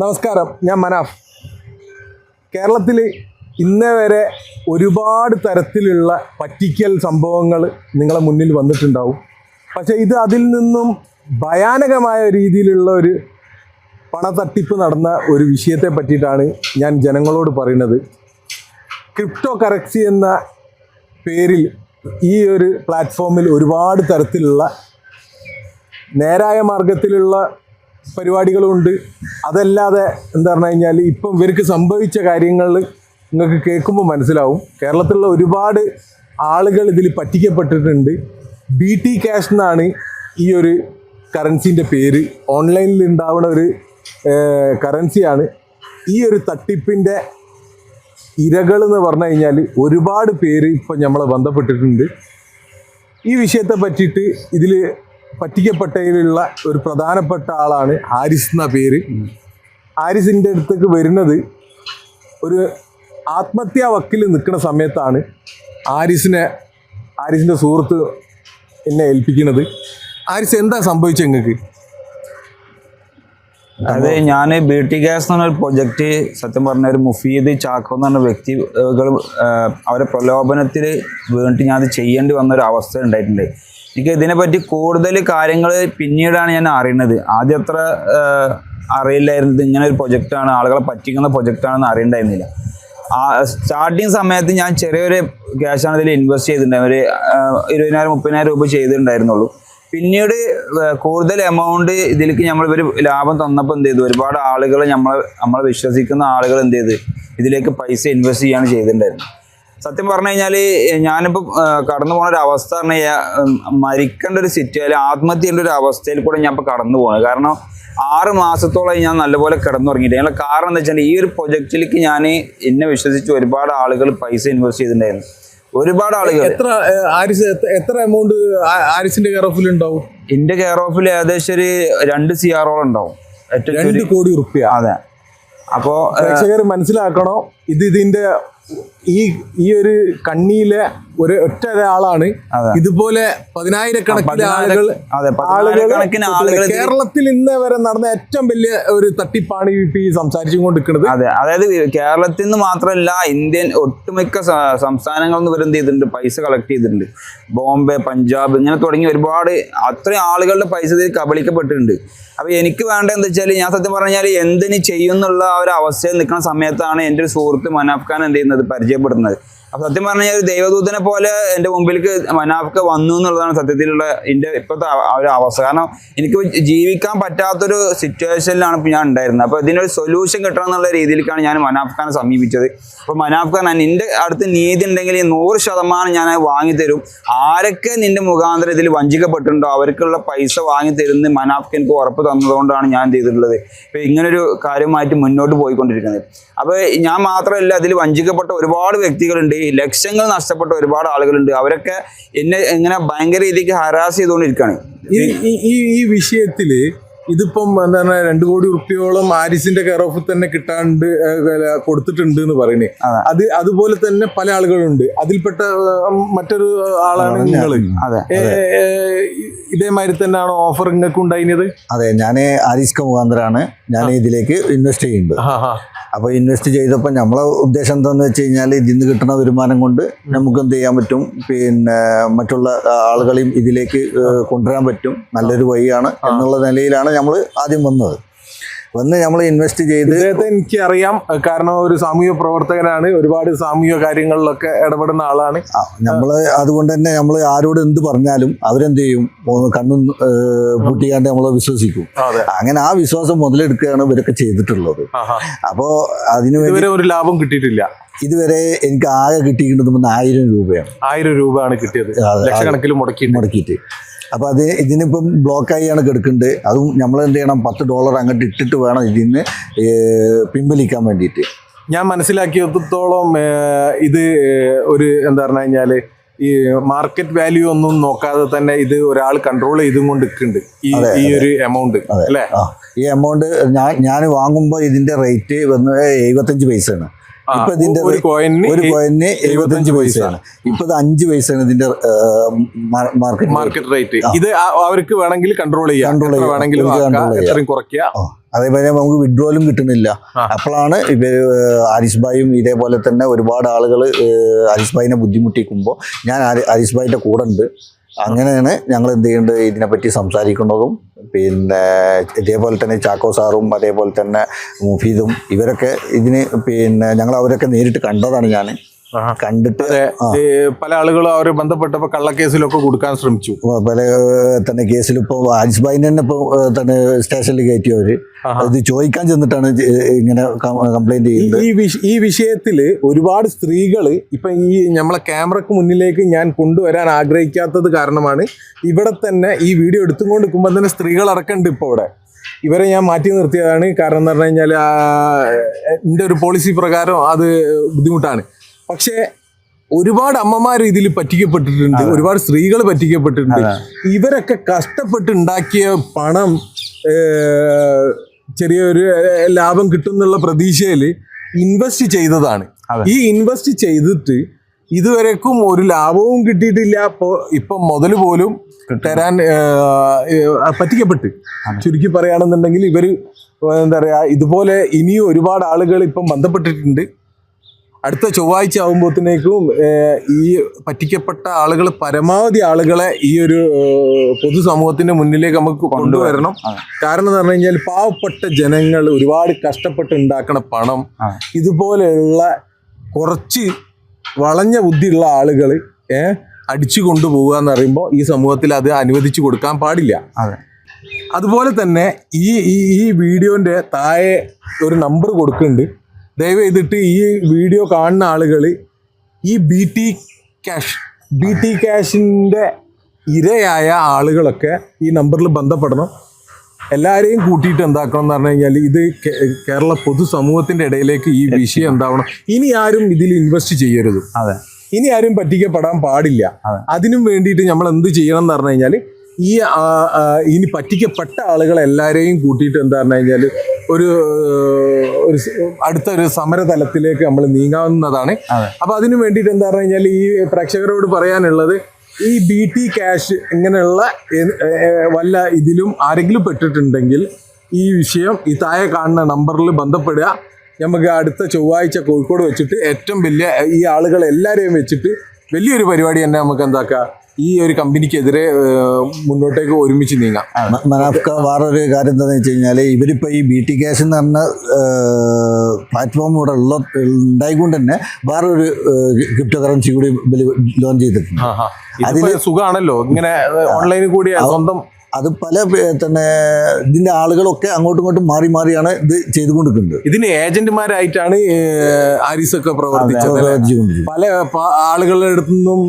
നമസ്കാരം ഞാൻ മനാഫ്. കേരളത്തിൽ ഇന്നേ വരെ ഒരുപാട് തരത്തിലുള്ള പറ്റിക്കൽ സംഭവങ്ങൾ നിങ്ങളെ മുന്നിൽ വന്നിട്ടുണ്ടാവും. പക്ഷേ ഇത് അതിൽ നിന്നും ഭയാനകമായ രീതിയിലുള്ള ഒരു പണത്തട്ടിപ്പ് നടന്ന ഒരു വിഷയത്തെ പറ്റിയിട്ടാണ് ഞാൻ ജനങ്ങളോട് പറയുന്നത്. ക്രിപ്റ്റോ കറൻസി എന്ന പേരിൽ ഈ ഒരു പ്ലാറ്റ്ഫോമിൽ ഒരുപാട് തരത്തിലുള്ള നേരായ മാർഗത്തിലുള്ള പരിപാടികളുണ്ട്. അതല്ലാതെ എന്താ പറഞ്ഞു കഴിഞ്ഞാൽ ഇപ്പം ഇവർക്ക് സംഭവിച്ച കാര്യങ്ങൾ നിങ്ങൾക്ക് കേൾക്കുമ്പോൾ മനസ്സിലാവും. കേരളത്തിലുള്ള ഒരുപാട് ആളുകൾ ഇതിൽ പറ്റിക്കപ്പെട്ടിട്ടുണ്ട്. ബി ടി ക്യാഷ് എന്നാണ് ഈ ഒരു കറൻസിന്റെ പേര്. ഓൺലൈനിൽ ഉണ്ടാവുന്ന ഒരു കറൻസിയാണ് ഈ ഒരു തട്ടിപ്പിന്റെ ഇരകൾ എന്ന് പറഞ്ഞു കഴിഞ്ഞാൽ ഒരുപാട് പേര് ഇപ്പോൾ നമ്മളെ ബന്ധപ്പെട്ടിട്ടുണ്ട്. ഈ വിഷയത്തെ പറ്റിയിട്ട് ഇതിൽ പറ്റിക്കപ്പെട്ടതിലുള്ള ഒരു പ്രധാനപ്പെട്ട ആളാണ് ഹാരിസ് എന്ന പേര്. ഹാരിസിന്റെ അടുത്തേക്ക് വരുന്നത് ഒരു ആത്മഹത്യാ വക്കിൽ നിൽക്കുന്ന സമയത്താണ് ഹാരിസിനെ ഹാരിസിന്റെ സുഹൃത്ത് എന്നെ ഏൽപ്പിക്കുന്നത്. ഹാരിസ് എന്താ സംഭവിച്ചത് നിങ്ങൾക്ക് അതെ ഞാൻ ബി ടി ഗ്യാസ് എന്ന് പറഞ്ഞ പ്രൊജക്റ്റ് സത്യം പറഞ്ഞ ഒരു മുഫീദ് ചാക്കോ എന്ന് പറഞ്ഞ വ്യക്തികൾ അവരെ പ്രലോഭനത്തിൽ വീണിട്ട് ഞാൻ അത് ചെയ്യേണ്ടി വന്ന ഒരു അവസ്ഥ ഉണ്ടായിട്ടുണ്ട്. എനിക്ക് ഇതിനെപ്പറ്റി കൂടുതൽ കാര്യങ്ങൾ പിന്നീടാണ് ഞാൻ അറിയുന്നത്. ആദ്യം അത്ര അറിയില്ലായിരുന്നു ഇങ്ങനെ ഒരു പ്രൊജക്റ്റാണ് ആളുകളെ പറ്റിക്കുന്ന പ്രൊജക്റ്റാണെന്ന് അറിയണ്ടായിരുന്നില്ല. സ്റ്റാർട്ടിങ് സമയത്ത് ഞാൻ ചെറിയൊരു ആണ് ഇതിൽ ഇൻവെസ്റ്റ് ചെയ്തിട്ടുണ്ടായിരുന്നു ഒരു ഇരുപതിനായിരം മുപ്പതിനായിരം രൂപ ചെയ്തിട്ടുണ്ടായിരുന്നുള്ളൂ. പിന്നീട് കൂടുതൽ എമൗണ്ട് ഇതിലേക്ക് നമ്മൾ ഒരു ലാഭം തന്നപ്പോൾ എന്ത് ചെയ്തു? ഒരുപാട് ആളുകൾ നമ്മൾ നമ്മളെ വിശ്വസിക്കുന്ന ആളുകൾ എന്ത് ചെയ്ത്? ഇതിലേക്ക് പൈസ ഇൻവെസ്റ്റ് ചെയ്യാണ് ചെയ്തിട്ടുണ്ടായിരുന്നു. സത്യം പറഞ്ഞു കഴിഞ്ഞാൽ ഞാനിപ്പോൾ കടന്നു പോകുന്ന ഒരു അവസ്ഥ പറഞ്ഞു കഴിഞ്ഞാൽ മരിക്കേണ്ട ഒരു സിറ്റുവേഷൻ ആത്മഹത്യ ചെയ്യേണ്ട ഒരു അവസ്ഥയിൽ കൂടെ ഞാൻ ഇപ്പോൾ കടന്നു പോകുന്നത് കാരണം ആറ് മാസത്തോളം ഞാൻ നല്ലപോലെ കിടന്നുറങ്ങിയിട്ട് അതിനുള്ള കാരണം എന്താ വെച്ചാൽ ഈ ഒരു പ്രൊജക്റ്റിലേക്ക് ഞാൻ എന്നെ വിശ്വസിച്ച് ഒരുപാട് ആളുകൾ പൈസ ഇൻവെസ്റ്റ് ചെയ്തിട്ടുണ്ടായിരുന്നു. ഒരുപാട് ആളുകൾ. എത്ര ആരിസ് എത്ര- എമൗണ്ട് ആരിസിന്റെ കെയർ ഓഫിൽ ഉണ്ടാവും എന്റെ കെയർ ഓഫിൽ ഏകദേശം ഒരു രണ്ട് സി ആറോളം ഉണ്ടാവും രണ്ട് കോടി റുപ്യ അതെ. അപ്പോ പ്രേക്ഷകർ മനസ്സിലാക്കണോ ഇത് ഇതിന്റെ ഈ ഈ ഒരു കണ്ണിയിലെ ഒരു ഒറ്റ ഒരാളാണ്. ഇതുപോലെ പതിനായിരക്കണക്കിന് പതിനായിര- ആളുകൾ ആളുകൾ കേരളത്തിൽ ഇന്ന് വരെ നടന്ന ഏറ്റവും വലിയ ഒരു തട്ടിപ്പാണ് ഈ സംസാരിച്ചു കൊണ്ടിരിക്കുന്നത് അതെ അതായത് കേരളത്തിൽ നിന്ന് മാത്രമല്ല ഇന്ത്യൻ ഒട്ടുമിക്ക സംസ്ഥാനങ്ങളിൽ നിന്ന് ഇവരെന്ത് ചെയ്തിട്ടുണ്ട്? പൈസ കളക്ട് ചെയ്തിട്ടുണ്ട്. ബോംബെ പഞ്ചാബ് ഇങ്ങനെ തുടങ്ങി ഒരുപാട് അത്രയും ആളുകളുടെ പൈസ ഇതിൽ കബളിക്കപ്പെട്ടിട്ടുണ്ട്. അപ്പൊ എനിക്ക് വേണ്ട എന്താ വെച്ചാൽ ഞാൻ സത്യം പറഞ്ഞാൽ എന്തിന് ചെയ്യുന്നുള്ള ഒരു അവസ്ഥയിൽ നിൽക്കുന്ന സമയത്താണ് എന്റെ ഒരു സുഹൃത്ത് മനാഫ് ഖാൻ എന്ത് ചെയ്യുന്നത്? പരിചയപ്പെടുന്നത്. അപ്പൊ സത്യം പറഞ്ഞാൽ ഒരു ദൈവദൂതനെ പോലെ എന്റെ മുമ്പിലേക്ക് മനാഫ്ക്ക് വന്നു എന്നുള്ളതാണ് സത്യത്തിലുള്ള എന്റെ ഇപ്പോഴത്തെ ഒരു അവസ്ഥ. കാരണം എനിക്ക് ജീവിക്കാൻ പറ്റാത്തൊരു സിറ്റുവേഷനിലാണ് ഇപ്പോൾ ഞാൻ ഉണ്ടായിരുന്നത്. അപ്പോൾ ഇതിനൊരു സൊല്യൂഷൻ കിട്ടണം എന്നുള്ള രീതിയിലേക്കാണ് ഞാൻ മനാഫ് ഖാനെ സമീപിച്ചത്. അപ്പോൾ മനാഫ് ഖാൻ നിന്റെ അടുത്ത് നീതി ഉണ്ടെങ്കിൽ നൂറ് ശതമാനം ഞാൻ വാങ്ങി വാങ്ങിത്തരും. ആരൊക്കെ നിന്റെ മുഖാന്തരം ഇതിൽ വഞ്ചിക്കപ്പെട്ടിട്ടുണ്ടോ അവർക്കുള്ള പൈസ വാങ്ങി തരുന്ന മനാഫ് എനിക്ക് ഉറപ്പ് തന്നതുകൊണ്ടാണ് ഞാൻ ചെയ്തിട്ടുള്ളത്. ഇപ്പോൾ ഇങ്ങനൊരു കാര്യമായിട്ട് മുന്നോട്ട് പോയിക്കൊണ്ടിരിക്കുന്നത്. അപ്പോൾ ഞാൻ മാത്രമല്ല അതിൽ വഞ്ചിക്കപ്പെട്ട ഒരുപാട് വ്യക്തികളുണ്ട്. ഈ ലക്ഷ്യങ്ങൾ നഷ്ടപ്പെട്ട ഒരുപാട് ആളുകളുണ്ട്. അവരൊക്കെ എന്നെ ഇങ്ങനെ ഭയങ്കര രീതിക്ക് ഹരാസ് ചെയ്തുകൊണ്ടിരിക്കുകയാണ്. ഈ ഈ- വിഷയത്തിൽ ഇതിപ്പം എന്താണ് രണ്ടു കോടി റുപ്യോളം ആരിസിന്റെ കെയർ ഓഫിൽ തന്നെ കിട്ടാണ്ട് കൊടുത്തിട്ടുണ്ട് എന്ന് പറയുന്നത് അത്. അതുപോലെ തന്നെ പല ആളുകളുണ്ട്. അതിൽപ്പെട്ട മറ്റൊരു ആളാണ് നിങ്ങൾ അതെ. ഇതേമാതിരി തന്നെയാണ് ഓഫർ നിങ്ങൾക്ക് ഉണ്ടായിരുന്നത്? അതെ ഞാൻ ആരിസ്ക മുഖാന്തരാണ്. ഞാൻ ഇതിലേക്ക് ഇൻവെസ്റ്റ് ചെയ്യുന്നത് അപ്പോൾ ഇൻവെസ്റ്റ് ചെയ്തപ്പോൾ നമ്മളെ ഉദ്ദേശം എന്താണെന്ന് വെച്ച് കഴിഞ്ഞാൽ ഇതിൽ നിന്ന് കിട്ടുന്ന വരുമാനം കൊണ്ട് നമുക്ക് എന്ത് ചെയ്യാൻ പറ്റും? പിന്നെ മറ്റുള്ള ആളുകളെയും ഇതിലേക്ക് കൊണ്ടുവരാൻ പറ്റും. നല്ലൊരു വഴിയാണ് എന്നുള്ള നിലയിലാണ് നമ്മൾ ആദ്യം വന്നത്. വന്ന് നമ്മൾ ഇൻവെസ്റ്റ് ചെയ്ത് എനിക്ക് അറിയാം കാരണം ഒരു സാമൂഹ്യ പ്രവർത്തകനാണ്. ഒരുപാട് സാമൂഹ്യ കാര്യങ്ങളിലൊക്കെ ഇടപെടുന്ന ആളാണ്. നമ്മൾ അതുകൊണ്ട് തന്നെ നമ്മൾ ആരോട് എന്ത് പറഞ്ഞാലും അവരെന്ത് ചെയ്യും? കണ്ണും പൂട്ടിക്കാണ്ട് നമ്മളെ വിശ്വസിക്കും. അങ്ങനെ ആ വിശ്വാസം മുതലെടുക്കുകയാണ് ഇവരൊക്കെ ചെയ്തിട്ടുള്ളത്. അപ്പോൾ അതിന് ഒരു ലാഭം കിട്ടിയിട്ടില്ല. ഇതുവരെ എനിക്ക് ആകെ കിട്ടിയിരിക്കുന്നത് ആയിരം രൂപയാണ്. ആയിരം രൂപയാണ് കിട്ടിയത്. ലക്ഷക്കണക്കിൽ മുടക്കി മുടക്കിയിട്ട്. അപ്പോൾ അത് ഇതിനിപ്പം ബ്ലോക്കായിയാണ് കിടക്കുന്നത് അതും നമ്മൾ എന്ത് ചെയ്യണം? പത്ത് ഡോളർ അങ്ങോട്ട് ഇട്ടിട്ട് വേണം ഇതിന് പിൻവലിക്കാൻ വേണ്ടിയിട്ട്. ഞാൻ മനസ്സിലാക്കിയത്തോളം ഇത് ഒരു എന്താ പറഞ്ഞു കഴിഞ്ഞാൽ ഈ മാർക്കറ്റ് വാല്യൂ ഒന്നും നോക്കാതെ തന്നെ ഇത് ഒരാൾ കൺട്രോൾ ചെയ്തും കൊണ്ട് നിൽക്കുന്നുണ്ട് ഈ ഈ ഒരു എമൗണ്ട് അല്ലേ? ഈ എമൗണ്ട് ഞാൻ ഞാൻ വാങ്ങുമ്പോൾ ഇതിന്റെ റേറ്റ് വന്ന് എഴുപത്തഞ്ച് പൈസയാണ്. ഇപ്പൊ ഇതിന്റെ ഒരു കോയിന് എഴുപത്തഞ്ച് പൈസയാണ്. ഇപ്പൊ ഇത് അഞ്ച് പൈസയാണ് ഇതിന്റെ മാർക്കറ്റ് മാർക്കറ്റ് റേറ്റ് ഇത് അവർക്ക് വേണമെങ്കിൽ കൺട്രോൾ ചെയ്യാം. കൺട്രോൾ ചെയ്യാം. ചെയ്യാം. എത്രയും കുറയ്ക്കുക അതേപോലെ നമുക്ക് വിഡ്രോലും കിട്ടുന്നില്ല. അപ്പോഴാണ് ഇവർ ആരിസ് ഭായും ഇതേപോലെ തന്നെ ഒരുപാട് ആളുകൾ ആരിസ് ഭായിനെ ബുദ്ധിമുട്ടിക്കുമ്പോൾ ഞാൻ ആരി- ആരിസ് ഭായിന്റെ കൂടെ ഉണ്ട്. അങ്ങനെയാണ് ഞങ്ങൾ എന്ത് ചെയ്യേണ്ടത് ഇതിനെപ്പറ്റി സംസാരിക്കുന്നതും പിന്നെ ഇതേപോലെ തന്നെ ചാക്കോ സാറും അതേപോലെ തന്നെ മുഫീദും ഇവരൊക്കെ ഇതിന് പിന്നെ ഞങ്ങൾ അവരൊക്കെ നേരിട്ട് കണ്ടതാണ് ഞാൻ കണ്ടിട്ട് അതെ. പല ആളുകളും അവരെ ബന്ധപ്പെട്ടപ്പോ കള്ളക്കേസിലൊക്കെ കൊടുക്കാൻ ശ്രമിച്ചു. പല തന്നെ കേസിൽ ഇപ്പൊ ആരിസ് ഭായിനെ തന്നെ ഇപ്പോൾ തന്നെ സ്റ്റേഷനിൽ കയറ്റിയവര്. ഇത് ചോദിക്കാൻ ചെന്നിട്ടാണ് ഇങ്ങനെ കംപ്ലൈന്റ് ചെയ്യുന്നത്. ഈ വിഷ ഈ വിഷയത്തിൽ ഒരുപാട് സ്ത്രീകൾ ഇപ്പൊ ഈ നമ്മളെ ക്യാമറക്ക് മുന്നിലേക്ക് ഞാൻ കൊണ്ടുവരാൻ ആഗ്രഹിക്കാത്തത് കാരണമാണ് ഇവിടെ തന്നെ ഈ വീഡിയോ എടുത്തുകൊണ്ട് നിൽക്കുമ്പോൾ തന്നെ സ്ത്രീകൾ അടക്കമുണ്ട് ഇപ്പോൾ ഇവിടെ. ഇവരെ ഞാൻ മാറ്റി നിർത്തിയതാണ്. കാരണം എന്ന് പറഞ്ഞു കഴിഞ്ഞാൽ എന്റെ ഒരു പോളിസി പ്രകാരം അത് ബുദ്ധിമുട്ടാണ്. പക്ഷേ ഒരുപാട് അമ്മമാർ ഇതിൽ പറ്റിക്കപ്പെട്ടിട്ടുണ്ട്. ഒരുപാട് സ്ത്രീകൾ പറ്റിക്കപ്പെട്ടിട്ടുണ്ട്. ഇവരൊക്കെ കഷ്ടപ്പെട്ട് ഉണ്ടാക്കിയ പണം ചെറിയൊരു ലാഭം കിട്ടും എന്നുള്ള പ്രതീക്ഷയിൽ ഇൻവെസ്റ്റ് ചെയ്തതാണ്. ഈ ഇൻവെസ്റ്റ് ചെയ്തിട്ട് ഇതുവരെക്കും ഒരു ലാഭവും കിട്ടിയിട്ടില്ല. അപ്പോൾ ഇപ്പം മുതൽ പോലും തരാൻ പറ്റിക്കപ്പെട്ട്. ചുരുക്കി പറയുകയാണെന്നുണ്ടെങ്കിൽ ഇവർ എന്താ പറയുക ഇതുപോലെ ഇനിയും ഒരുപാട് ആളുകൾ ഇപ്പം ബന്ധപ്പെട്ടിട്ടുണ്ട്. അടുത്ത ചൊവ്വാഴ്ച ആകുമ്പോഴത്തേക്കും ഈ പറ്റിക്കപ്പെട്ട ആളുകൾ പരമാവധി ആളുകളെ ഈ ഒരു പൊതുസമൂഹത്തിന്റെ മുന്നിലേക്ക് നമുക്ക് കൊണ്ടുവരണം. കാരണം എന്ന് പറഞ്ഞു കഴിഞ്ഞാൽ പാവപ്പെട്ട ജനങ്ങൾ ഒരുപാട് കഷ്ടപ്പെട്ട് ഉണ്ടാക്കണ പണം. ഇതുപോലെയുള്ള കുറച്ച് വളഞ്ഞ ബുദ്ധിയുള്ള ആളുകൾ ഏഹ് അടിച്ചു കൊണ്ടുപോകുക എന്ന് പറയുമ്പോൾ ഈ സമൂഹത്തിൽ അത് അനുവദിച്ചു കൊടുക്കാൻ പാടില്ല. അതെ. അതുപോലെ തന്നെ ഈ ഈ ഈ വീഡിയോന്റെ താഴെ ഒരു നമ്പർ കൊടുക്കുന്നുണ്ട്. ദയവ് ചെയ്തിട്ട് ഈ വീഡിയോ കാണുന്ന ആളുകൾ ഈ B T cash B T ക്യാഷിന്റെ ഇരയായ ആളുകളൊക്കെ ഈ നമ്പറിൽ ബന്ധപ്പെടണം. എല്ലാവരെയും കൂട്ടിയിട്ട് എന്താക്കണം എന്ന് പറഞ്ഞു കഴിഞ്ഞാൽ ഇത് കേരള പൊതുസമൂഹത്തിന്റെ ഇടയിലേക്ക് ഈ വിഷയം എന്താവണം. ഇനി ആരും ഇതിൽ ഇൻവെസ്റ്റ് ചെയ്യരുത്. അതെ. ഇനി ആരും പറ്റിക്കപ്പെടാൻ പാടില്ല. അതെ. അതിനും വേണ്ടിയിട്ട് നമ്മൾ എന്ത് ചെയ്യണം എന്ന് പറഞ്ഞു കഴിഞ്ഞാൽ ഈ ഇനി പറ്റിക്കപ്പെട്ട ആളുകളെ എല്ലാവരെയും കൂട്ടിയിട്ട് എന്താ പറഞ്ഞു കഴിഞ്ഞാൽ ഒരു ഒരു അടുത്ത ഒരു സമരതലത്തിലേക്ക് നമ്മൾ നീങ്ങാവുന്നതാണ്. അപ്പോൾ അപ്പൊ അതിനു വേണ്ടിയിട്ട് എന്താ പറഞ്ഞു കഴിഞ്ഞാൽ ഈ പ്രേക്ഷകരോട് പറയാനുള്ളത് ഈ ബി ടി ക്യാഷ് ഇങ്ങനെയുള്ള വല്ല ഇതിലും ആരെങ്കിലും പെട്ടിട്ടുണ്ടെങ്കിൽ ഈ വിഷയം ഈ താഴെ കാണുന്ന നമ്പറിൽ ബന്ധപ്പെടുക. നമുക്ക് അടുത്ത ചൊവ്വാഴ്ച കോഴിക്കോട് വെച്ചിട്ട് ഏറ്റവും വലിയ ഈ ആളുകൾ എല്ലാവരെയും വെച്ചിട്ട് വലിയൊരു പരിപാടി തന്നെ നമുക്ക് എന്താക്കാം? ഈ ഒരു കമ്പനിക്കെതിരെ മുന്നോട്ടേക്ക് ഒരുമിച്ച് നീങ്ങാം. മനാഫ്ക വേറൊരു കാര്യം എന്താണെന്ന് വെച്ച് കഴിഞ്ഞാൽ ഇവരിപ്പോൾ ഈ ബി ടി ക്യാഷ് എന്ന് പറഞ്ഞ പ്ലാറ്റ്ഫോം ഇവിടെ ഉള്ള ഉണ്ടായിക്കൊണ്ട് തന്നെ വേറൊരു ക്രിപ്റ്റോ കറൻസി കൂടി ലോഞ്ച് ചെയ്തിട്ടുണ്ട്. അതിൽ സുഖമാണല്ലോ ഇങ്ങനെ ഓൺലൈനിൽ കൂടി സ്വന്തം അത് പല തന്നെ ഇതിന്റെ ആളുകളൊക്കെ അങ്ങോട്ടും ഇങ്ങോട്ടും മാറി മാറിയാണ് ഇത് ചെയ്തുകൊണ്ടിരിക്കുന്നത്. ഇതിന് ഏജന്റുമാരായിട്ടാണ് ആരിസ് ഒക്കെ പ്രവർത്തിച്ചത് പല ആളുകളുടെ അടുത്തുനിന്നും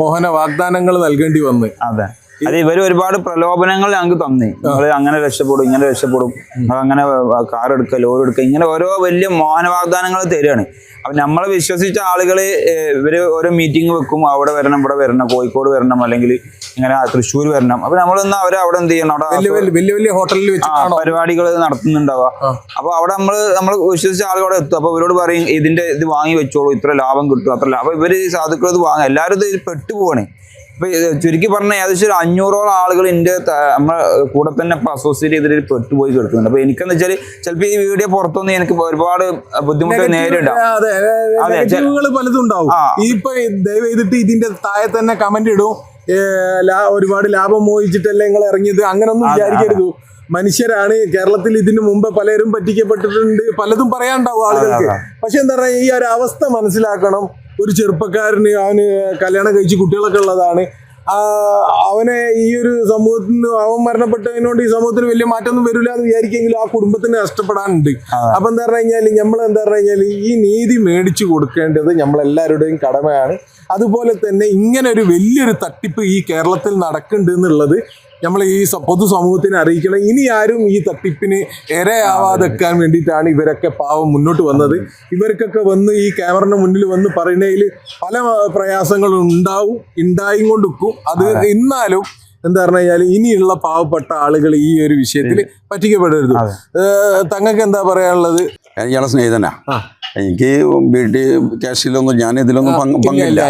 മോഹന വാഗ്ദാനങ്ങൾ നൽകേണ്ടി വന്ന്. അതെ. അത് ഇവർ ഒരുപാട് പ്രലോഭനങ്ങൾ ഞങ്ങൾക്ക് തന്നി. നിങ്ങൾ അങ്ങനെ രക്ഷപ്പെടും ഇങ്ങനെ രക്ഷപ്പെടും. അങ്ങനെ കാർ എടുക്കുക ലോറി എടുക്കുക ഇങ്ങനെ ഓരോ വലിയ മോഹന വാഗ്ദാനങ്ങൾ തരികയാണ് അപ്പൊ നമ്മളെ വിശ്വസിച്ച ആളുകൾ ഇവർ ഓരോ മീറ്റിംഗ് വെക്കും അവിടെ വരണം ഇവിടെ വരണം കോഴിക്കോട് വരണം അല്ലെങ്കിൽ ഇങ്ങനെ തൃശ്ശൂർ വരണം. അപ്പൊ നമ്മളൊന്ന് അവരെ അവിടെ എന്ത് ചെയ്യണം? അവിടെ വലിയ വലിയ ഹോട്ടലിൽ വെച്ച് പരിപാടികൾ നടത്തുന്നുണ്ടാവുക. അപ്പൊ അവിടെ നമ്മൾ നമ്മൾ വിശ്വസിച്ച ആളുകൾ അവിടെ എത്തും. അപ്പൊ ഇവരോട് പറയും ഇതിന്റെ ഇത് വാങ്ങി വെച്ചോളൂ ഇത്ര ലാഭം കിട്ടും അത്ര ലാഭം ഇവർ സാധുക്കൾ ഇത് വാങ്ങുക എല്ലാവരും ഇത് പെട്ടുപോവാണ്. ഇപ്പൊ ചുരുക്കി പറഞ്ഞ ഏകദേശം ഒരു അഞ്ഞൂറോളം ആളുകൾ എന്റെ നമ്മളെ കൂടെ തന്നെ ഇപ്പൊ അസോസിയേറ്റ് ചെയ്തിട്ട് പെട്ടുപോയി കിടക്കുന്നുണ്ട്. അപ്പൊ എനിക്കെന്ന് വെച്ചാൽ ചിലപ്പോൾ ഈ വീഡിയോ പുറത്തുനിന്ന് എനിക്ക് ഒരുപാട് ബുദ്ധിമുട്ട് നേരിടാം. പലതും ഉണ്ടാവും. ആ. ഇപ്പൊ ദയവ് ചെയ്തിട്ട് ഇതിന്റെ താഴെ തന്നെ കമന്റ് ഇടും. ഒരുപാട് ലാഭം മോഹിച്ചിട്ടല്ലേ നിങ്ങൾ ഇറങ്ങിയത്? അങ്ങനൊന്നും വിചാരിക്കരുത്. മനുഷ്യരാണ്. കേരളത്തിൽ ഇതിനു മുമ്പ് പലരും പറ്റിക്കപ്പെട്ടിട്ടുണ്ട്. പലതും പറയാനുണ്ടാവും ആളുകൾക്ക്. പക്ഷെ എന്താ പറയാ ഈ ഒരു അവസ്ഥ മനസ്സിലാക്കണം. ഒരു ചെറുപ്പക്കാരന് അവന് കല്യാണം കഴിച്ച് കുട്ടികളൊക്കെ ഉള്ളതാണ്. അവനെ ഈ ഒരു സമൂഹത്തിൽ നിന്ന് അവൻ മരണപ്പെട്ടതിനോട് ഈ സമൂഹത്തിന് വലിയ മാറ്റമൊന്നും വരില്ല എന്ന് വിചാരിക്കെങ്കിലും ആ കുടുംബത്തിന് നഷ്ടപ്പെടാനുണ്ട്. അപ്പൊ എന്താ പറഞ്ഞു കഴിഞ്ഞാൽ നമ്മൾ എന്താ പറഞ്ഞു കഴിഞ്ഞാൽ ഈ നീതി മേടിച്ചു കൊടുക്കേണ്ടത് നമ്മളെല്ലാവരുടെയും കടമയാണ്. അതുപോലെ തന്നെ ഇങ്ങനെ ഒരു വലിയൊരു തട്ടിപ്പ് ഈ കേരളത്തിൽ നടക്കുന്നുണ്ട് എന്നുള്ളത് നമ്മൾ ഈ പൊതുസമൂഹത്തിനെ അറിയിക്കണം. ഇനി ആരും ഈ തട്ടിപ്പിന് ഇരയാവാതെക്കാൻ വേണ്ടിയിട്ടാണ് ഇവരൊക്കെ പാവം മുന്നോട്ട് വന്നത്. ഇവർക്കൊക്കെ വന്ന് ഈ ക്യാമറിന് മുന്നിൽ വന്ന് പറയുന്നതിൽ പല പ്രയാസങ്ങളും ഉണ്ടാവും ഉണ്ടായും കൊണ്ടിരിക്കും അത്. എന്നാലും എന്താ പറഞ്ഞു കഴിഞ്ഞാൽ ഇനിയുള്ള പാവപ്പെട്ട ആളുകൾ ഈ ഒരു വിഷയത്തിൽ പറ്റിക്കപ്പെടരുത്. തങ്ങൾക്ക് എന്താ പറയാനുള്ളത്? ഇയാളെ സ്നേഹിതനാ. എനിക്ക് വീട്ടിൽ ക്യാഷിലൊന്നും ഞാൻ ഇതിലൊന്നും പങ്കില്ല.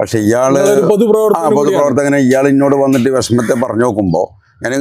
പക്ഷെ ഇയാൾ പൊതുപ്രവർത്തകനെ ഇയാൾ എന്നോട് വന്നിട്ട് വിഷമത്തെ പറഞ്ഞു നോക്കുമ്പോ ഞാൻ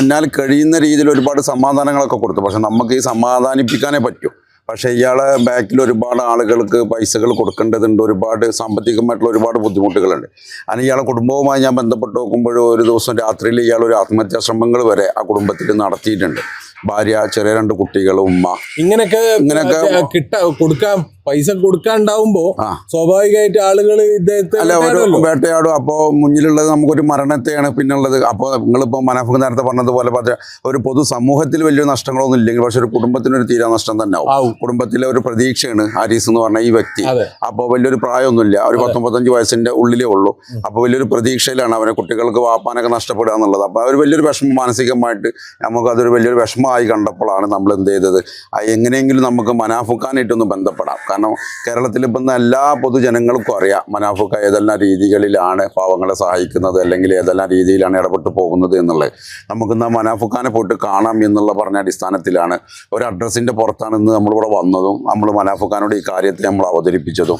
എന്നാൽ കഴിയുന്ന രീതിയിൽ ഒരുപാട് സമാധാനങ്ങളൊക്കെ കൊടുത്തു. പക്ഷെ നമുക്ക് ഈ സമാധാനിപ്പിക്കാനേ പറ്റൂ. പക്ഷെ ഇയാളെ ബാക്കിൽ ഒരുപാട് ആളുകൾക്ക് പൈസകൾ കൊടുക്കേണ്ടതുണ്ട്. ഒരുപാട് സാമ്പത്തികമായിട്ടുള്ള ഒരുപാട് ബുദ്ധിമുട്ടുകളുണ്ട്. അതിന് ഇയാളെ കുടുംബവുമായി ഞാൻ ബന്ധപ്പെട്ട് നോക്കുമ്പോഴും ഒരു ദിവസം രാത്രിയിൽ ഇയാൾ ഒരു ആത്മഹത്യാ ശ്രമങ്ങൾ വരെ ആ കുടുംബത്തിൽ നടത്തിയിട്ടുണ്ട്. ഭാര്യ ചെറിയ രണ്ട് കുട്ടികളും ഉമ്മ. ഇങ്ങനെയൊക്കെ ഇങ്ങനെയൊക്കെ- കിട്ട കൊടുക്കാൻ പൈസ കൊടുക്കാണ്ടാവുമ്പോ സ്വാഭാവികമായിട്ട് ആളുകൾ ഇദ്ദേഹത്തെ അല്ല ഒരു. വേട്ടയാടും. അപ്പോൾ മുന്നിലുള്ളത് നമുക്കൊരു മരണത്തെയാണ് പിന്നുള്ളത്. അപ്പോ നിങ്ങളിപ്പോൾ മനാഫുക്ക് നേരത്തെ പറഞ്ഞതുപോലെ പറഞ്ഞ ഒരു പൊതു സമൂഹത്തിൽ വലിയ നഷ്ടങ്ങളൊന്നും ഇല്ലെങ്കിൽ പക്ഷെ ഒരു കുടുംബത്തിനൊരു തീരാ നഷ്ടം തന്നെ ആവും. കുടുംബത്തിലെ ഒരു പ്രതീക്ഷയാണ് ഹാരിസ് എന്ന് പറഞ്ഞ ഈ വ്യക്തി. അപ്പോൾ വലിയൊരു പ്രായമൊന്നുമില്ല. ഒരു പത്തൊമ്പത്തഞ്ച് വയസ്സിന്റെ ഉള്ളിലേ ഉള്ളൂ. അപ്പോൾ വലിയൊരു പ്രതീക്ഷയിലാണ് അവരെ കുട്ടികൾക്ക് വാപ്പാനൊക്കെ നഷ്ടപ്പെടുക എന്നുള്ളത്. അപ്പോൾ അവർ വലിയൊരു വിഷമം മാനസികമായിട്ട് നമുക്ക് അതൊരു വലിയൊരു വിഷമമായി കണ്ടപ്പോഴാണ് നമ്മൾ എന്ത് ചെയ്തത്. എങ്ങനെയെങ്കിലും നമുക്ക് മനാഫുക്കാനായിട്ടൊന്ന് ബന്ധപ്പെടാം. കാരണം കേരളത്തിൽ ഇപ്പം എല്ലാ പൊതുജനങ്ങൾക്കും അറിയാം മനാഫുക്ക ഏതെല്ലാം രീതികളിലാണ് പാവങ്ങളെ സഹായിക്കുന്നത് അല്ലെങ്കിൽ ഏതെല്ലാം രീതിയിലാണ് ഇടപെട്ട് പോകുന്നത് എന്നുള്ളത്. നമുക്കിന്ന് ആ മനാഫുക്കാനെ പോയിട്ട് കാണാം എന്നുള്ള പറഞ്ഞ അടിസ്ഥാനത്തിലാണ് ഒരു അഡ്രസ്സിന്റെ പുറത്താണ് ഇന്ന് നമ്മളിവിടെ വന്നതും നമ്മൾ മനാഫുക്കാനോട് ഈ കാര്യത്തെ നമ്മൾ അവതരിപ്പിച്ചതും.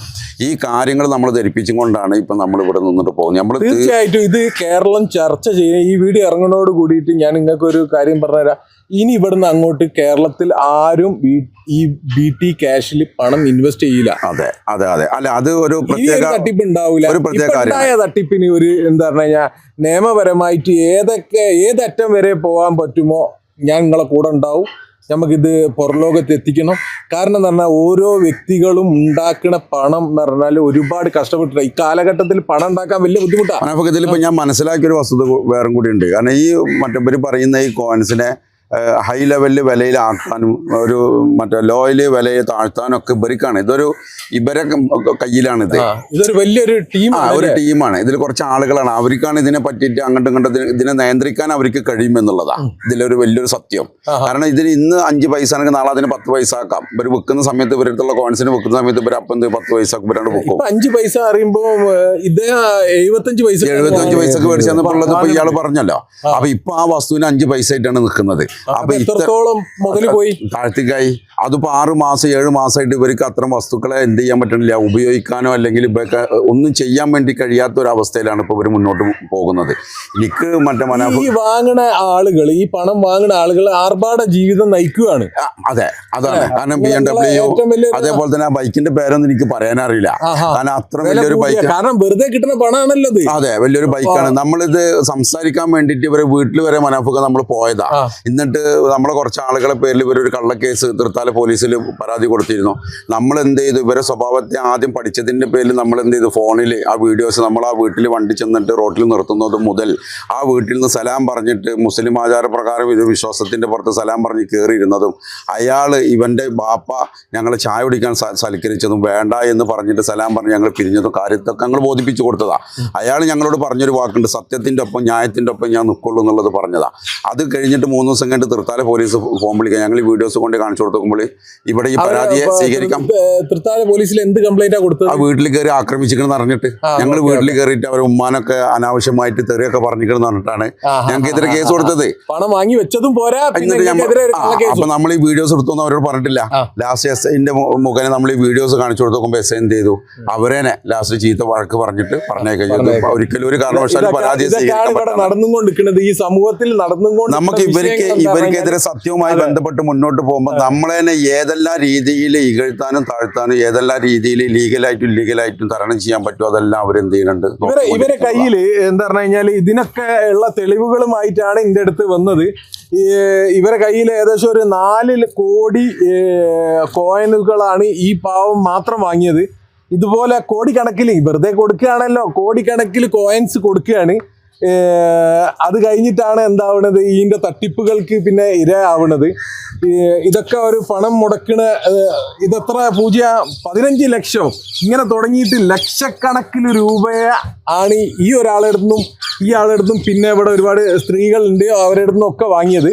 ഈ കാര്യങ്ങൾ നമ്മൾ ധരിപ്പിച്ചും കൊണ്ടാണ് ഇപ്പം നമ്മൾ ഇവിടെ നിന്നിട്ട് പോകുന്നത്. നമ്മൾ തീർച്ചയായിട്ടും ഇത് കേരളം ചർച്ച ചെയ്യുന്ന ഈ വീഡിയോ ഇറങ്ങുന്നതോട് കൂടിയിട്ട് ഞാൻ നിങ്ങൾക്ക് ഒരു കാര്യം പറഞ്ഞുതരാം. ഇനി ഇവിടുന്ന് അങ്ങോട്ട് കേരളത്തിൽ ആരും ഈ- ബി ടി ക്യാഷിൽ പണം ഇൻവെസ്റ്റ് ചെയ്യില്ല. അതെ അതെ അതെ. അല്ല അത് ഒരു പ്രത്യേക തട്ടിപ്പ് ഉണ്ടാവില്ല ഒരു പ്രത്യേക തട്ടിപ്പിന് ഒരു എന്താ പറഞ്ഞു കഴിഞ്ഞാൽ നിയമപരമായിട്ട് ഏതൊക്കെ ഏതറ്റം വരെ പോകാൻ പറ്റുമോ ഞാൻ നിങ്ങളെ കൂടെ ഉണ്ടാവും. നമുക്കിത് പുറലോകത്ത് എത്തിക്കണം. കാരണം എന്ന് പറഞ്ഞാൽ ഓരോ വ്യക്തികളും ഉണ്ടാക്കുന്ന പണം എന്ന് പറഞ്ഞാൽ ഒരുപാട് കഷ്ടപ്പെട്ടിട്ട് ഈ കാലഘട്ടത്തിൽ പണം ഉണ്ടാക്കാൻ വലിയ ബുദ്ധിമുട്ടാണ് നമുക്ക് ഇതിലിപ്പോൾ ഞാൻ മനസ്സിലാക്കിയ ഒരു വസ്തുത വേറെ കൂടി ഉണ്ട്. കാരണം ഈ മറ്റൊരു പറയുന്ന ഈ കോയിൻസിനെ ഹൈ ലെവലിൽ വിലയിലാക്കാനും ഒരു മറ്റേ ലോയിൽ വിലയെ താഴ്ത്താനും ഒക്കെ ഇവർക്കാണ് ഇതൊരു ഇവരെ കയ്യിലാണ് ഇത് ഇതൊരു വലിയൊരു ടീം ഒരു ടീമാണ് ഇതിൽ കുറച്ച് ആളുകളാണ്. അവർക്കാണ് ഇതിനെ പറ്റിയിട്ട് അങ്ങോട്ടും ഇങ്ങോട്ടും ഇതിനെ- നിയന്ത്രിക്കാൻ അവർക്ക് കഴിയുമെന്നുള്ളതാണ് ഇതിലൊരു വലിയൊരു സത്യം. കാരണം ഇതിന് ഇന്ന് അഞ്ച് പൈസ ആണെങ്കിൽ നാളെ അതിന് പത്ത് പൈസ ആക്കാം. ഇവർ വിൽക്കുന്ന സമയത്ത് ഇവരടുത്തുള്ള കോൺസിന് വിൽക്കുന്ന സമയത്ത് ഇവർ അപ്പം പത്ത് പൈസ ഇവരാണ് വിൽക്കും. അഞ്ച് പൈസ അറിയുമ്പോൾ ഇദ്ദേഹം എഴുപത്തഞ്ച് പൈസ എഴുപത്തഞ്ച് പൈസക്ക് മേടിച്ചെന്ന് പറഞ്ഞത് ഇപ്പൊ ഇയാൾ പറഞ്ഞല്ലോ. അപ്പൊ ഇപ്പൊ ആ വസ്തുവിന് അഞ്ച് പൈസ ആയിട്ടാണ് നിൽക്കുന്നത്. അപ്പൊ എത്രത്തോളം മുതൽ പോയി? താഴ്ത്തിക്കായി. അതിപ്പോ ആറ് മാസം ഏഴ് മാസമായിട്ട് ഇവർക്ക് അത്തരം വസ്തുക്കളെ എന്ത് ചെയ്യാൻ പറ്റണില്ല ഉപയോഗിക്കാനോ അല്ലെങ്കിൽ ഒന്നും ചെയ്യാൻ വേണ്ടി കഴിയാത്ത ഒരു അവസ്ഥയിലാണ് ഇപ്പോൾ ഇവർ മുന്നോട്ട് പോകുന്നത്. എനിക്ക് മറ്റേ മനാഫ് ഈ വാങ്ങണ ആളുകൾ ഈ പണം വാങ്ങണ ആളുകൾ ആർഭാട ജീവിതം നയിക്കുകയാണ് അതെ അതാണ്. കാരണം ബി എം ഡബ്ല്യു അതേപോലെ തന്നെ ആ ബൈക്കിന്റെ പേരൊന്നും എനിക്ക് പറയാനറിയില്ല. കാരണം അത്ര വലിയൊരു ബൈക്ക് കാരണം വെറുതെ കിട്ടുന്ന പണമാണല്ലോ അതെ വലിയൊരു ബൈക്കാണ്. നമ്മളിത് സംസാരിക്കാൻ വേണ്ടിയിട്ട് ഇവരെ വീട്ടിൽ വരെ മനാഫുക നമ്മൾ പോയതാ. എന്നിട്ട് നമ്മളെ കുറച്ച് ആളുകളെ പേരിൽ ഇവരൊരു കള്ളക്കേസ് തൃത്താല പോലീസിൽ പരാതി കൊടുത്തിരുന്നു. നമ്മൾ എന്ത് ചെയ്തു ഇവരെ സ്വഭാവത്തെ ആദ്യം പഠിച്ചതിന്റെ പേരിൽ നമ്മൾ എന്ത് ചെയ്തു ഫോണിൽ ആ വീഡിയോസ് നമ്മൾ ആ വീട്ടിൽ വണ്ടി ചെന്നിട്ട് റോട്ടിൽ നിർത്തുന്നത് മുതൽ ആ വീട്ടിൽ നിന്ന് സലാം പറഞ്ഞിട്ട് മുസ്ലിം ആചാരപ്രകാരം ഇത് വിശ്വാസത്തിന്റെ പുറത്ത് സലാം പറഞ്ഞ് കയറിയിരുന്നതും അയാൾ ഇവന്റെ ബാപ്പ ഞങ്ങളെ ചായ കുടിക്കാൻ സൽക്കരിച്ചതും വേണ്ട എന്ന് പറഞ്ഞിട്ട് സലാം പറഞ്ഞ് ഞങ്ങൾ പിരിഞ്ഞതും കാര്യത്തൊക്കെ ഞങ്ങൾ ബോധിപ്പിച്ചു കൊടുത്തതാ. അയാൾ ഞങ്ങളോട് പറഞ്ഞൊരു വാക്കുണ്ട് സത്യത്തിന്റെ ഒപ്പം ന്യായത്തിന്റെ ഒപ്പം ഞാൻ നിൽക്കുള്ളൂ എന്നുള്ളത് പറഞ്ഞതാണ് അത് കഴിഞ്ഞിട്ട് മൂന്ന് ദിവസം കഴിഞ്ഞിട്ട് തൃത്താല പോലീസ് ഫോൺ വിളിക്കുക ഞങ്ങൾ ഈ വീഡിയോസ് കൊണ്ട് കാണിച്ചു കൊടുക്കുമ്പോൾ ഇവിടെ ഈ പരാതിയെ സ്വീകരിക്കാം. തൃത്താല പോലീസിൽ എന്ത് കംപ്ലൈന്റാ കൊടുത്തത്? ആ വീട്ടിൽ കയറി ആക്രമിച്ചിരിക്കണെന്ന് അറിഞ്ഞിട്ട്. ഞങ്ങൾ വീട്ടിൽ കയറിയിട്ട് അവർ ഉമ്മാനൊക്കെ അനാവശ്യമായിട്ട് തെറിയൊക്കെ പറഞ്ഞിരിക്കണം പറഞ്ഞിട്ടാണ് ഞങ്ങൾക്ക് ഞങ്ങൾക്കെതിരെ കേസ് കൊടുത്തത്. പണം വാങ്ങി വെച്ചതും പോരാ അപ്പൊ നമ്മൾ ഈ വീഡിയോസ് എടുത്തൊന്നും അവരോട് പറഞ്ഞിട്ടില്ല. ലാസ്റ്റ് എസ് ഐന്റെ മുഖേന നമ്മൾ ഈ വീഡിയോസ് കാണിച്ചു കൊടുക്കുമ്പോൾ എസ് ഐ എന്ത് ചെയ്തു? അവരേനെ ലാസ്റ്റ് ചീത്ത വഴക്ക് പറഞ്ഞിട്ട് പറഞ്ഞേക്കും ചെയ്തു. ഒരിക്കലും ഒരു കാരണവശാലും പരാതി നടന്നുകൊണ്ടിരിക്കുന്നത്. ഈ സമൂഹത്തിൽ നടന്നുകൊണ്ട് നമുക്ക് ഇവർക്ക് ഇവർക്കെതിരെ സത്യവുമായി ബന്ധപ്പെട്ട് മുന്നോട്ട് പോകുമ്പോൾ നമ്മളെ തന്നെ ഏതെല്ലാം രീതിയിൽ ഇകഴ്ത്താനും താഴ്ത്താനും ഏതെല്ലാം രീതിയിൽ ലീഗലായിട്ടും ഇല്ലീഗലായിട്ടും തരണം ചെയ്യാൻ പറ്റുമോ അതെല്ലാം അവരെന്ത് ചെയ്യുന്നുണ്ട് ഇവരെ ഇവരെ കയ്യിൽ എന്താ പറഞ്ഞു കഴിഞ്ഞാൽ ഇതിനൊക്കെ ഉള്ള തെളിവുകളുമായിട്ടാണ് ഇതിന്റെ അടുത്ത് വന്നത്. ഇവരെ കയ്യിൽ ഏകദേശം ഒരു നാല് കോടി കോയിനുകളാണ് ഈ പാവം മാത്രം വാങ്ങിയത്. ഇതുപോലെ കോടിക്കണക്കിൽ വെറുതെ കൊടുക്കുകയാണല്ലോ കോടിക്കണക്കിൽ കോയിൻസ് കൊടുക്കുകയാണ്. അത് കഴിഞ്ഞിട്ടാണ് എന്താവുന്നത് ഇതിന്റെ തട്ടിപ്പുകൾക്ക് പിന്നെ ഇരയാവുന്നത് ഇതൊക്കെ ഒരു പണം മുടക്കണ ഇതെത്ര പൂജ്യ പതിനഞ്ച് ലക്ഷം? ഇങ്ങനെ തുടങ്ങിയിട്ട് ലക്ഷക്കണക്കിന് രൂപയെ ആണ് ഈ ഒരാളുടെ നിന്നും ഈ ആളുടെ നിന്നും പിന്നെ ഇവിടെ ഒരുപാട് സ്ത്രീകളുണ്ട് അവരുടെ അടുത്തും ഒക്കെ വാങ്ങിയത്.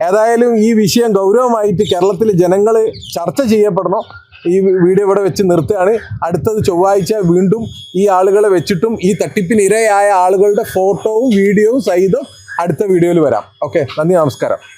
ഏതായാലും ഈ വിഷയം ഗൗരവമായിട്ട് കേരളത്തിലെ ജനങ്ങൾ ചർച്ച ചെയ്യപ്പെടണം. ഈ വീഡിയോ ഇവിടെ വെച്ച് നിർത്തുകയാണ്. അടുത്തത് ചൊവ്വാഴ്ച വീണ്ടും ഈ ആളുകളെ വെച്ചിട്ടും ഈ തട്ടിപ്പിന് ഇരയായ ആളുകളുടെ ഫോട്ടോവും വീഡിയോവും സഹിതം അടുത്ത വീഡിയോയിൽ വരാം. ഓക്കെ നന്ദി നമസ്കാരം.